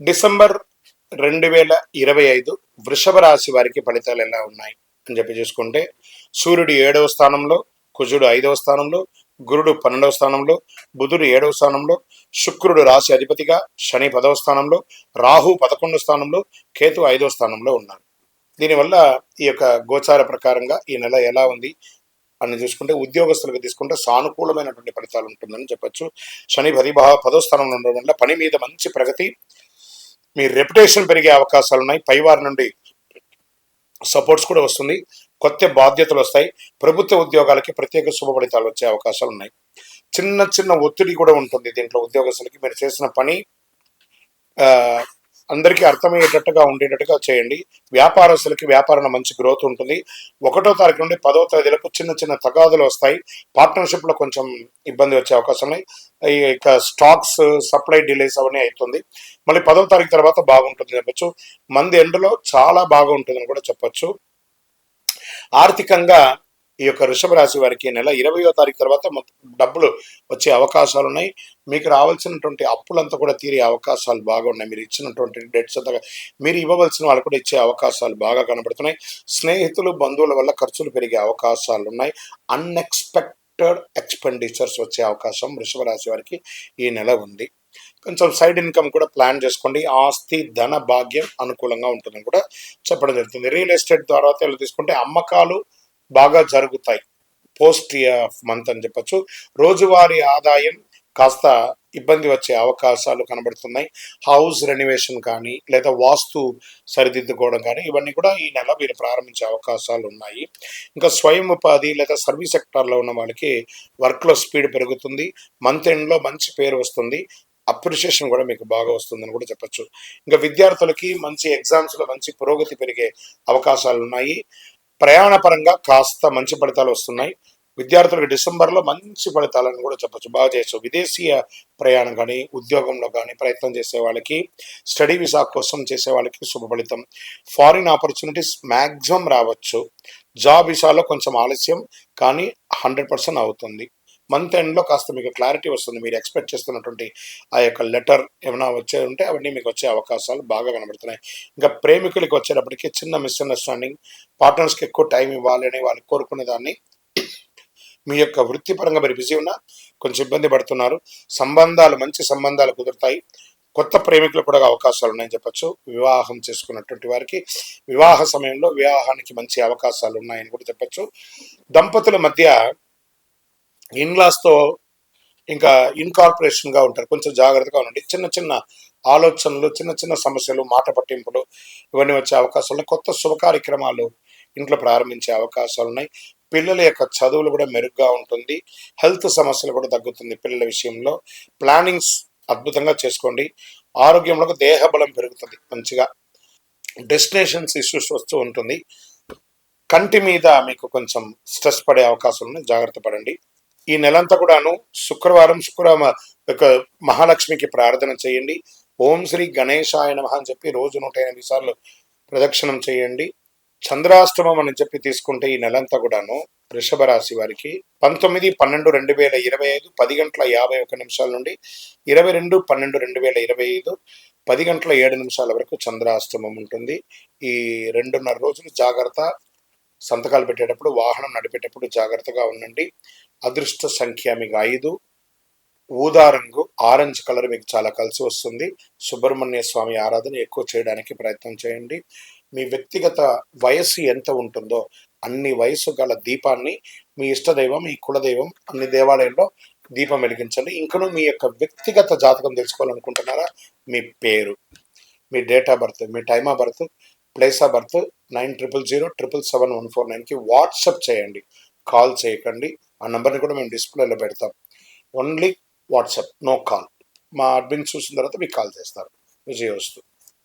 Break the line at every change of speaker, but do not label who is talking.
December రెండు వేల ఇరవై ఐదు వృషభ రాశి వారికి ఫలితాలు ఎలా ఉన్నాయి అని చెప్పి చూసుకుంటే సూర్యుడు ఏడవ స్థానంలో కుజుడు ఐదవ స్థానంలో గురుడు పన్నెండవ స్థానంలో బుధుడు ఏడవ స్థానంలో శుక్రుడు రాశి అధిపతిగా శని పదవ స్థానంలో రాహు పదకొండవ స్థానంలో కేతు ఐదవ స్థానంలో ఉన్నారు. దీనివల్ల ఈ యొక్క గోచార ప్రకారంగా ఈ నెల ఎలా ఉంది అని చూసుకుంటే ఉద్యోగస్తులకు తీసుకుంటే సానుకూలమైనటువంటి ఫలితాలు ఉంటుందని చెప్పొచ్చు. శని పదిభావ పదో స్థానంలో ఉండడం వల్ల పని మీద మంచి ప్రగతి మీ రెప్యుటేషన్ పెరిగే అవకాశాలు ఉన్నాయి. పైవారి నుండి సపోర్ట్స్ కూడా వస్తుంది. కొత్త బాధ్యతలు వస్తాయి. ప్రభుత్వ ఉద్యోగాలకి ప్రత్యేక శుభ ఫలితాలు వచ్చే అవకాశాలు ఉన్నాయి. చిన్న చిన్న ఒత్తిడి కూడా ఉంటుంది దీంట్లో ఉద్యోగస్తులకి. మీరు చేసిన పని అందరికీ అర్థమయ్యేటట్టుగా ఉండేటట్టుగా చేయండి. వ్యాపారస్తులకి వ్యాపారంలో మంచి గ్రోత్ ఉంటుంది. ఒకటో తారీఖు నుండి పదో తేదీలకు చిన్న చిన్న తగాదులు వస్తాయి. పార్ట్నర్షిప్లో కొంచెం ఇబ్బంది వచ్చే అవకాశం ఉన్నాయి. ఇక స్టాక్స్ సప్లై డిలేస్ అవన్నీ అవుతుంది మళ్ళీ పదో తారీఖు తర్వాత బాగుంటుంది చెప్పొచ్చు. మంది ఎండలో చాలా బాగుంటుందని కూడా చెప్పచ్చు. ఆర్థికంగా ఈ యొక్క వృషభ రాశి వారికి ఈ నెల ఇరవయో తారీఖు తర్వాత డబ్బులు వచ్చే అవకాశాలు ఉన్నాయి. మీకు రావాల్సినటువంటి అప్పులంతా కూడా తీరే అవకాశాలు బాగా ఉన్నాయి. మీరు ఇచ్చినటువంటి డెట్స్ అంతా మీరు ఇవ్వవలసిన వాళ్ళు కూడా ఇచ్చే అవకాశాలు బాగా కనబడుతున్నాయి. స్నేహితులు బంధువుల వల్ల ఖర్చులు పెరిగే అవకాశాలు ఉన్నాయి. అన్ఎక్స్పెక్టెడ్ ఎక్స్పెండిచర్స్ వచ్చే అవకాశం వృషభ రాశి వారికి ఈ నెల ఉంది. కొంచెం సైడ్ ఇన్కమ్ కూడా ప్లాన్ చేసుకోండి. ఆస్తి ధన భాగ్యం అనుకూలంగా ఉంటుందని కూడా చెప్పడం జరుగుతుంది. రియల్ ఎస్టేట్ ద్వారా తీసుకుంటే అమ్మకాలు బాగా జరుగుతాయి. పోస్ట్ ఆఫ్ మంత్ అని చెప్పొచ్చు. రోజువారీ ఆదాయం కాస్త ఇబ్బంది వచ్చే అవకాశాలు కనబడుతున్నాయి. హౌస్ రెనివేషన్ కానీ లేదా వాస్తు సరిదిద్దుకోవడం కానీ ఇవన్నీ కూడా ఈ నెల మీరు ప్రారంభించే అవకాశాలు ఉన్నాయి. ఇంకా స్వయం ఉపాధి లేదా సర్వీస్ సెక్టార్లో ఉన్న వాళ్ళకి వర్క్లో స్పీడ్ పెరుగుతుంది. మంత్ ఎండ్లో మంచి పేరు వస్తుంది. అప్రిషియేషన్ కూడా మీకు బాగా వస్తుందని కూడా చెప్పచ్చు. ఇంకా విద్యార్థులకి మంచి ఎగ్జామ్స్లో మంచి పురోగతి పెరిగే అవకాశాలు ఉన్నాయి. ప్రయాణ పరంగా కాస్త మంచి ఫలితాలు వస్తున్నాయి. విద్యార్థులకు డిసెంబర్లో మంచి ఫలితాలను కూడా చెప్పొచ్చు. బాగా చేయొచ్చు విదేశీయ ప్రయాణం కానీ ఉద్యోగంలో కానీ ప్రయత్నం చేసే వాళ్ళకి స్టడీ వీసా కోసం చేసే వాళ్ళకి శుభ ఫలితం. ఫారిన్ ఆపర్చునిటీస్ మ్యాక్సిమం రావచ్చు. జాబ్ వీసాలో కొంచెం ఆలస్యం కానీ హండ్రెడ్ పర్సెంట్ అవుతుంది. మంత్ ఎండ్లో కాస్త మీకు క్లారిటీ వస్తుంది. మీరు ఎక్స్పెక్ట్ చేస్తున్నటువంటి ఆ యొక్క లెటర్ ఏమైనా వచ్చే ఉంటే అవన్నీ మీకు వచ్చే అవకాశాలు బాగా కనబడుతున్నాయి. ఇంకా ప్రేమికులకి వచ్చేటప్పటికి చిన్న మిస్అండర్స్టాండింగ్ పార్ట్నర్స్కి ఎక్కువ టైం ఇవ్వాలని వాళ్ళు కోరుకునే దాన్ని మీ యొక్క వృత్తిపరంగా మీరు బిజీ ఉన్నా కొంచెం ఇబ్బంది పడుతున్నారు. సంబంధాలు మంచి సంబంధాలు కుదురుతాయి. కొత్త ప్రేమికులు కూడా అవకాశాలు ఉన్నాయని చెప్పొచ్చు. వివాహం చేసుకున్నటువంటి వారికి వివాహ సమయంలో వివాహానికి మంచి అవకాశాలు ఉన్నాయని కూడా చెప్పొచ్చు. దంపతుల మధ్య ఇన్లాస్తో ఇంకా ఇన్కార్పొరేషన్గా ఉంటారు. కొంచెం జాగ్రత్తగా ఉండండి. చిన్న చిన్న ఆలోచనలు చిన్న చిన్న సమస్యలు మాట పట్టింపులు ఇవన్నీ వచ్చే అవకాశాలు ఉన్నాయి. కొత్త శుభ కార్యక్రమాలు ఇంట్లో ప్రారంభించే అవకాశాలు ఉన్నాయి. పిల్లల యొక్క చదువులు కూడా మెరుగ్గా ఉంటుంది. హెల్త్ సమస్యలు కూడా తగ్గుతుంది పిల్లల విషయంలో. ప్లానింగ్స్ అద్భుతంగా చేసుకోండి. ఆరోగ్యంలో దేహ బలం పెరుగుతుంది మంచిగా. డెస్టినేషన్స్ ఇష్యూస్ వస్తూ ఉంటుంది. కంటి మీద మీకు కొంచెం స్ట్రెస్ పడే అవకాశం ఉంది జాగ్రత్త పడండి. ఈ నెలంతా కూడాను శుక్రవారం శుక్రవారం యొక్క మహాలక్ష్మికి ప్రార్థన చేయండి. ఓం శ్రీ గణేశాయ నమః అని చెప్పి రోజు నూట ఎనిమిది సార్లు ప్రదక్షిణం చేయండి. చంద్రాష్టమం అని చెప్పి తీసుకుంటే ఈ నెలంతా కూడాను వృషభ రాశి వారికి పంతొమ్మిది పన్నెండు రెండు వేల ఇరవై ఐదు పది గంటల యాభై ఒక నిమిషాల నుండి ఇరవై రెండు పన్నెండు రెండు వేల ఇరవై ఐదు పది గంటల ఏడు నిమిషాల వరకు చంద్రాష్టమం ఉంటుంది. ఈ రెండున్నర రోజులు జాగ్రత్త సంతకాలు పెట్టేటప్పుడు వాహనం నడిపేటప్పుడు జాగ్రత్తగా ఉండండి. అదృష్ట సంఖ్య మీకు ఐదు. ఊదా రంగు ఆరెంజ్ కలర్ మీకు చాలా కలిసి వస్తుంది. సుబ్రహ్మణ్య స్వామి ఆరాధన ఎక్కువ చేయడానికి ప్రయత్నం చేయండి. మీ వ్యక్తిగత వయస్సు ఎంత ఉంటుందో అన్ని వయసు గల దీపాన్ని మీ ఇష్టదైవం మీ కులదైవం అన్ని దేవాలయంలో దీపం వెలిగించండి. ఇంకను మీ యొక్క వ్యక్తిగత జాతకం తెలుసుకోవాలనుకుంటున్నారా? మీ పేరు మీ date of birth me time of birth place of birth nine triple zero triple seven one four నైన్కి వాట్సప్ చేయండి. కాల్ చేయకండి. ఆ నెంబర్ని కూడా మేము డిస్ప్లేలో పెడతాం. Only WhatsApp no call. మా అడ్మిన్ చూసిన తర్వాత మీకు కాల్ చేస్తారు. విజయవస్తు